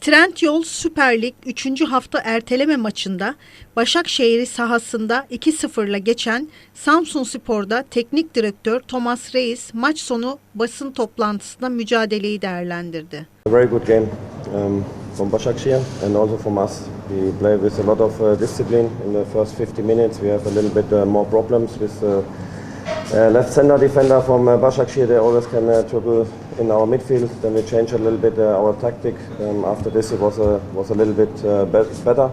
Trendyol Süper Lig 3. hafta erteleme maçında Başakşehir'i sahasında 2-0'la geçen Samsun Spor'da teknik direktör Thomas Reis maç sonu basın toplantısında mücadeleyi değerlendirdi. A very good game um, from Başakşehir and also from us. We play with a lot of uh, discipline. In the first 50 minutes, we have a little bit uh, more problems with uh, uh, left center defender from uh, Başakşehir. They always can uh, trouble in our midfield. Then we change a little bit uh, our tactic. Um, after this, it was a was a little bit uh, be- better.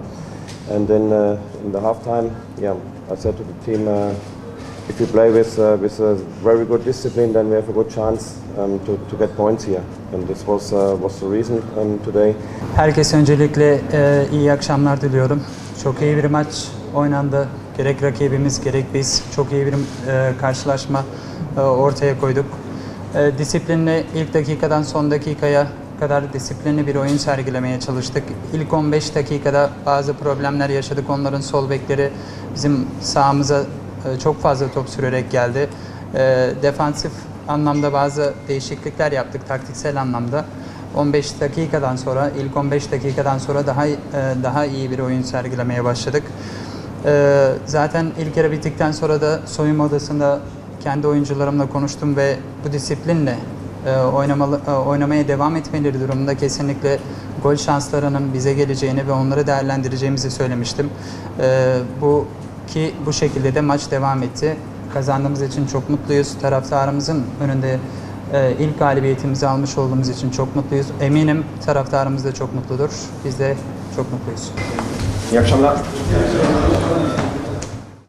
And then uh, in the halftime, yeah, I said to the team. Uh, if we play with uh, with a very good discipline, then we have a good chance um, to, to get points here. And this was uh, was the reason um, today. Herkese öncelikle e, iyi akşamlar diliyorum. Çok iyi bir maç oynandı. Gerek rakibimiz gerek biz çok iyi bir e, karşılaşma e, ortaya koyduk. E, disiplinli ilk dakikadan son dakikaya kadar disiplinli bir oyun sergilemeye çalıştık. İlk 15 dakikada bazı problemler yaşadık. Onların sol bekleri bizim sahamıza e, çok fazla top sürerek geldi. E, defansif anlamda bazı değişiklikler yaptık taktiksel anlamda. 15 dakikadan sonra ilk 15 dakikadan sonra daha e, daha iyi bir oyun sergilemeye başladık. E, zaten ilk yarı bittikten sonra da soyunma odasında kendi oyuncularımla konuştum ve bu disiplinle e, oynamalı, e, oynamaya devam etmeleri durumunda kesinlikle gol şanslarının bize geleceğini ve onları değerlendireceğimizi söylemiştim. E, bu ki bu şekilde de maç devam etti. Kazandığımız için çok mutluyuz. Taraftarımızın önünde e, ilk galibiyetimizi almış olduğumuz için çok mutluyuz. Eminim taraftarımız da çok mutludur. Biz de çok mutluyuz. İyi akşamlar. 네.